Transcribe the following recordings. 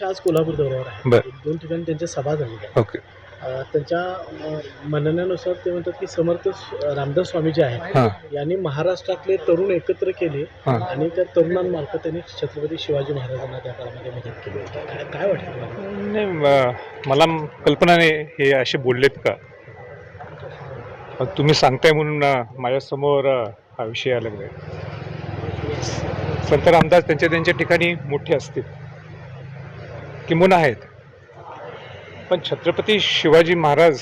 पक्ष आज कोल्हापूर दौऱ्यावर आहे. बर. दोन ठिकाणी त्यांच्या सभा झालेल्या आहेत. ओके. अ, त्यांच्या अ, म्हणण्यानुसार ते म्हणतात की समर्थ स- रामदास स्वामी जे आहेत. हां. यांनी महाराष्ट्रातले तरुण एकत्र केले हां. आणि त्या तरुणांमार्फत त्यांनी छत्रपती शिवाजी महाराजांना त्या काळामध्ये मदत केली होती. काय काय वाटतं तुम्हाला? नाही म- मला कल्पना नाही हे असे बोललेत का? पण तुम्ही सांगताय म्हणून अ, माझ्यासमोर अ, हा विषय आला संत रामदास त्यांच्या त्यांच्या ठिकाणी मोठे असतील. किंबहुना आहेत. पण छत्रपती शिवाजी महाराज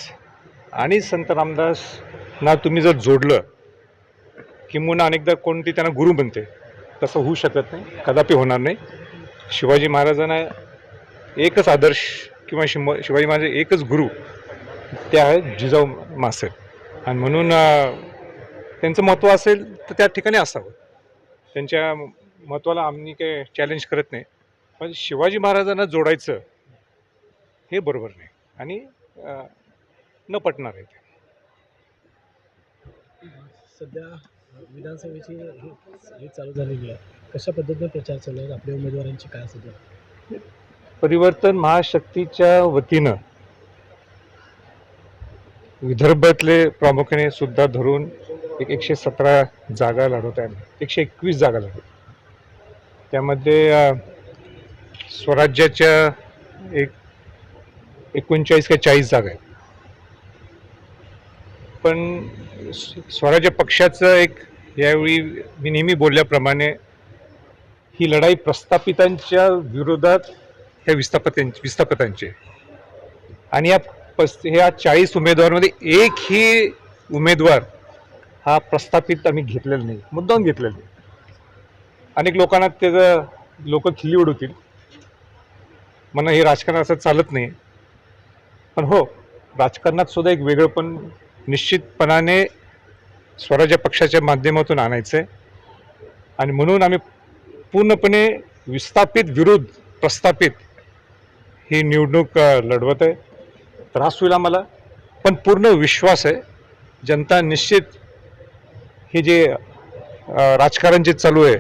आणि संत रामदास ना तुम्ही जर जोडलं किंबहुना अनेकदा कोणती त्यांना गुरु बनते तसं होऊ शकत नाही कदापि होणार नाही. शिवाजी महाराजांना एकच आदर्श किंवा शिम शिवाजी महाराज एकच गुरु ते आहेत जिजाऊ मासे. आणि म्हणून त्यांचं महत्त्व असेल तर त्या ठिकाणी असावं. त्यांच्या महत्त्वाला आम्ही काही चॅलेंज करत नाही. पण शिवाजी महाराजांना जोडायचं हे बरोबर नाही. आणि न पटणार आहे ते. सध्या विधानसभेची हे चालू झालेली आहे. कशा पद्धतीने प्रचार चालू आहे आपल्या उमेदवारांची काय सध्या? परिवर्तन महाशक्तीच्या वतीनं विदर्भातले प्रामुख्याने सुद्धा धरून एक एकशे सतरा जागा लढवत आहे एकशे एकवीस जागा लढवत. त्यामध्ये स्वराज्याच्या एक एकोणचाळीस का चाळीस जागा आहेत. पण स्वराज्य पक्षाचं एक यावेळी मी नेहमी बोलल्याप्रमाणे ही लढाई प्रस्थापितांच्या विरोधात ह्या विस्थापितां विस्थापितांचे आणि या पस ह्या चाळीस उमेदवारांमध्ये एकही उमेदवार हा प्रस्थापित आम्ही घेतलेला नाही मुद्दाम घेतलेला नाही. अनेक लोकांना त्याचं लोक खिल्ली उडवतील. म्हणा हे राजकारण असं चालत नाही. पण हो राजकारणात सुद्धा एक वेगळं पण निश्चितपणाने स्वराज्य पक्षाच्या माध्यमातून आणायचं आहे आणि म्हणून आम्ही पूर्णपणे विस्थापित विरुद्ध प्रस्थापित ही निवडणूक लढवत आहे. त्रास होईल आम्हाला पण पूर्ण विश्वास आहे. जनता निश्चित हे जे राजकारण जे चालू आहे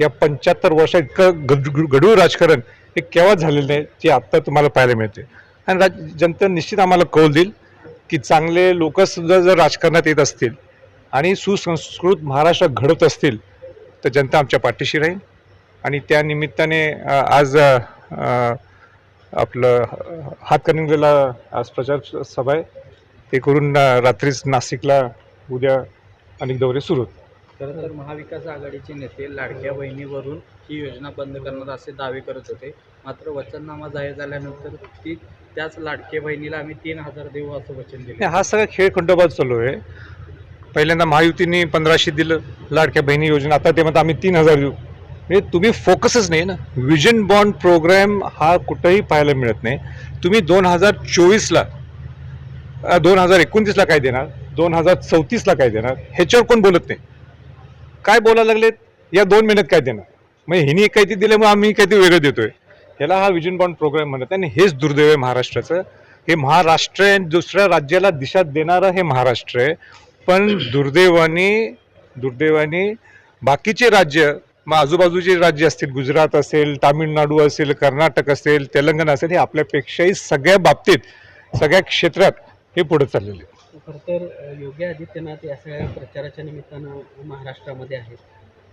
या पंच्याहत्तर वर्षात इतकं घडू राजकारण हे केव्हा झालेलं नाही ते आत्ता तुम्हाला पाहायला मिळते. आणि राज जनता निश्चित आम्हाला कौल देईल की चांगले लोकसुद्धा जर राजकारणात येत असतील आणि सुसंस्कृत महाराष्ट्र घडत असतील तर जनता आमच्या पाठीशी राहील. आणि त्या निमित्ताने आज आपलं अ, हातकणंगलेला आज प्रचार सभा आहे. ते करून रात्रीच नाशिकला उद्या अनेक दौरे सुरू होते खरं तर महाविकास आघाडीचे नेते लाडक्या बहिणीवरून ही योजना बंद करणार असे दावे करत होते. मात्र वचननामा जाहीर झाल्यानंतर ती त्याच लाडक्या बहिणीला आम्ही तीन हजार देऊ असं वचन दिले. हा सगळा खेळ खंडोबाद चालू आहे. पहिल्यांदा महायुतीने पंधराशे दिलं लाडक्या बहिणी योजना. आता ते म्हणतात आम्ही तीन हजार देऊ. म्हणजे तुम्ही फोकसच नाही ना. विजन बॉन्ड प्रोग्राम हा कुठंही पाहायला मिळत नाही. तुम्ही दोन हजार चोवीसला दोन हजार एकोणतीसला काय देणार? दोन हजार चौतीसला काय देणार? ह्याच्यावर कोण बोलत नाही. काय बोलायला लागलेत? या दोन महिन्यात काय देणार? म्हणजे हिनी काहीतरी दिल्यामुळे आम्ही काहीतरी वेगळं देतोय. याला हा विजन बॉन्ड प्रोग्राम म्हणत आहे आणि हेच दुर्दैव आहे महाराष्ट्राचं. हे महाराष्ट्र आहे आणि दुसऱ्या राज्याला दिशा देणारं हे महाराष्ट्र आहे. पण दुर्दैवाने दुर्दैवाने बाकीचे राज्य मग आजूबाजूचे राज्य असतील गुजरात असेल तामिळनाडू असेल कर्नाटक असेल तेलंगणा असेल हे आपल्यापेक्षाही सगळ्या बाबतीत सगळ्या क्षेत्रात हे पुढे चाललेले. खरं तर योगी आदित्यनाथ या सगळ्या प्रचाराच्या निमित्तानं महाराष्ट्रामध्ये आहेत.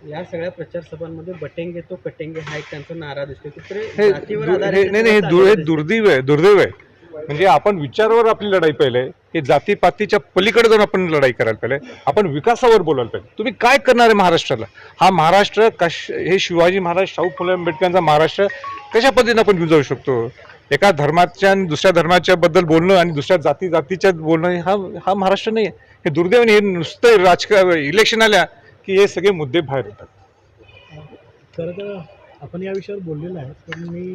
या सगळ्या प्रचार सभांमध्ये बटेंगे तो कटेंगे हा एक त्यांचा नारा दिसतो हे जातीवर दु- आधारित नाही नाही हे दु- हे. दुर्दैव आहे दुर्दैव आहे. म्हणजे आपण विचारावर आपली लढाई पाहिजे हे जातीपातीच्या पलीकडे जाऊन आपण लढाई करायला पाहिजे आपण विकासावर बोलायला पाहिजे तुम्ही काय करणार आहे महाराष्ट्राला? हा महाराष्ट्र कश हे शिवाजी महाराज शाहू फुले आंबेडकरांचा महाराष्ट्र कशा पद्धतीने आपण घेऊन जाऊ शकतो? एका धर्माच्या आणि दुसऱ्या धर्माच्या बद्दल बोलणं आणि दुसऱ्या जाती जातीच्या बोलणं हा हा महाराष्ट्र नाही आहे हे दुर्दैवाने हे नुसतं राजकारण इलेक्शन आल्या की हे सगळे मुद्दे बाहेर येतात. खरं तर आपण या विषयावर बोललेलो आहे पण मी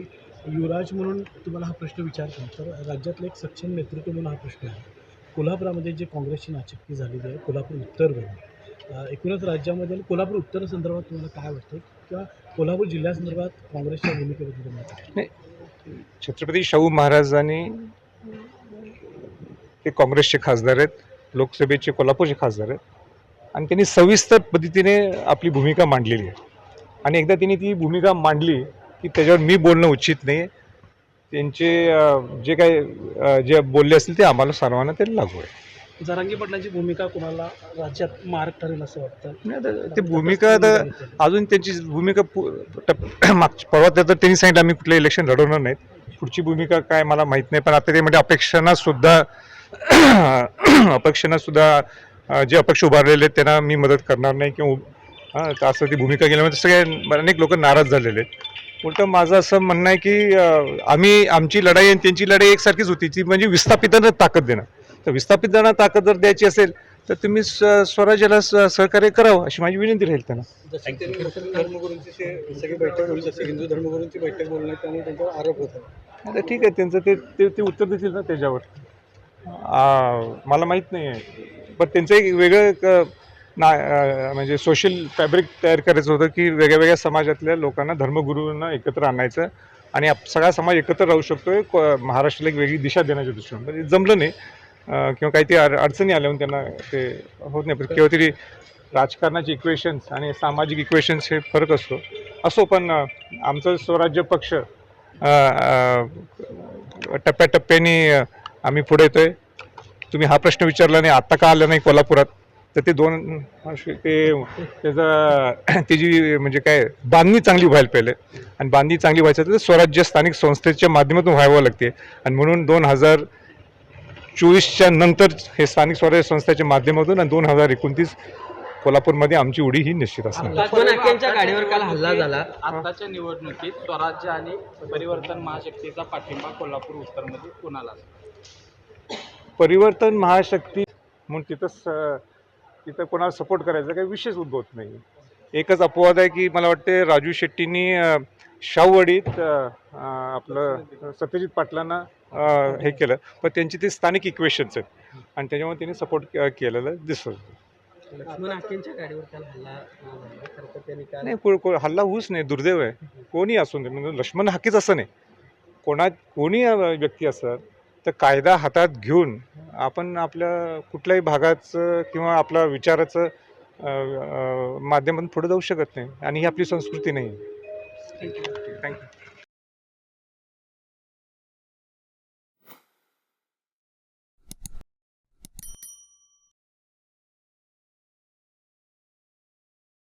युवराज म्हणून तुम्हाला हा प्रश्न विचारतो. तर राज्यातलं एक सक्षम नेतृत्व म्हणून हा प्रश्न आहे. कोल्हापुरामध्ये जे काँग्रेसची नाचक्की झालेली आहे कोल्हापूर उत्तरमध्ये अं, एकूणच राज्यामध्ये कोल्हापूर उत्तर संदर्भात तुम्हाला काय वाटतं किंवा कोल्हापूर जिल्ह्यासंदर्भात काँग्रेसच्या भूमिकेबद्दल वाटतं? छत्रपती शाहू महाराजांनी ते काँग्रेसचे खासदार आहेत लोकसभेचे कोल्हापूरचे खासदार आहेत. आणि त्यांनी सविस्तर पद्धतीने आपली भूमिका मांडलेली आहे. आणि एकदा त्यांनी ती भूमिका मांडली की त्याच्यावर मी बोलणं उचित नाही. त्यांचे जे काही जे बोलले असतील ते आम्हाला सर्वांना ते लागू आहे. जरांगी पाटलांची भूमिका कोणाला राज्यात मार्ग ठरेल असं वाटतं? नाही, आता ते भूमिका तर अजून त्यांची भूमिका पु- टप- मागच्या परवा तर त्यांनी सांगितलं आम्ही कुठलं इलेक्शन लढवणार नाहीत. पुढची भूमिका काय मला माहीत नाही पण आता ते म्हणजे अपेक्षांना सुद्धा अपेक्षांना सुद्धा अं, जे अपक्ष उभारलेले आहेत त्यांना मी मदत करणार नाही किंवा हां, तर असं ती भूमिका केल्यामुळे सगळे अनेक लोक नाराज झालेले आहेत. उलटं माझं असं म्हणणं आहे की अं, आम्ही आमची लढाई आणि त्यांची लढाई एकसारखीच होती ती म्हणजे विस्थापितांना ताकद देणं. तर विस्थापितांना ताकद जर द्यायची असेल तर तुम्ही स्व- स्वराज्याला सहकार्य करावं अशी माझी विनंती राहील त्यांना. धर्मगुरूंची बैठक होईल जसे हिंदू धर्मगुरूंची बैठक बोलण्यात त्यामुळे त्यांच्यावर आरोप होता आता ठीक आहे त्यांचं ते ते ते उत्तर देतील ना त्याच्यावर. मला माहीत नाही आहे. पण त्यांचं एक वेगळं ना म्हणजे सोशल फॅब्रिक तयार करायचं होतं की वेगळ्या वेगळ्या समाजातल्या लोकांना धर्मगुरूंना एकत्र आणायचं आणि आप- सगळा समाज एकत्र राहू शकतोय महाराष्ट्राला एक वेगळी दिशा देण्याच्या दृष्टीने. म्हणजे जमलं नाही. किंवा काही ते अड- अडचणी आल्या म्हणून त्यांना ते होत नाही. पण केव्हा तरी राजकारणाचे इक्वेशन्स आणि सामाजिक इक्वेशन्स हे फरक असतो. असो पण आमचं स्वराज्य पक्ष टप्प्याटप्प्याने आम्ही पुढे येतोय. तुम्ही हा प्रश्न विचारला नाही आत्ता का आला नाही कोल्हापुरात? तर ते दोन ते त्याचा त्याची म्हणजे काय बांधणी चांगली व्हायला पहिले आणि बांधणी चांगली व्हायचं तर स्वराज्य स्थानिक संस्थेच्या माध्यमातून व्हावं लागते. आणि म्हणून दोन हजार चोवीसच्या नंतर हे स्थानिक स्वराज्य संस्थेच्या माध्यमातून आणि दोन हजार एकोणतीस कोल्हापूरमध्ये आमची उडी ही निश्चित असणार. गाडीवर काल हल्ला झाला. आताच्या निवडणुकीत स्वराज्य आणि परिवर्तन महाशक्तीचा पाठिंबा कोल्हापूर उत्तरमध्ये कुणाला? परिवर्तन महाशक्ती म्हणून तिथं स तिथं कोणाला सपोर्ट करायचा काही विषयच उद्भवत नाही. एकच अपवाद आहे की मला वाटते राजू शेट्टींनी अं, आपलं सत्यजित पाटलांना हे केलं. पण त्यांची ते स्थानिक इक्वेशन्स आहेत. आणि त्याच्यामुळे त्यांनी सपोर्ट केलेलं दिसत नाही हल्ला होऊच नाही दुर्दैव आहे. कोणी असून दे म्हणजे लक्ष्मण हाकीच असं नाही. कोणा कोणी व्यक्ती असत तर कायदा हातात घेऊन आपण आपल्या कुठल्याही भागाचं किंवा आपल्या विचाराचं माध्यमातून पुढे जाऊ शकत नाही. आणि ही आपली संस्कृती नाही. Thank you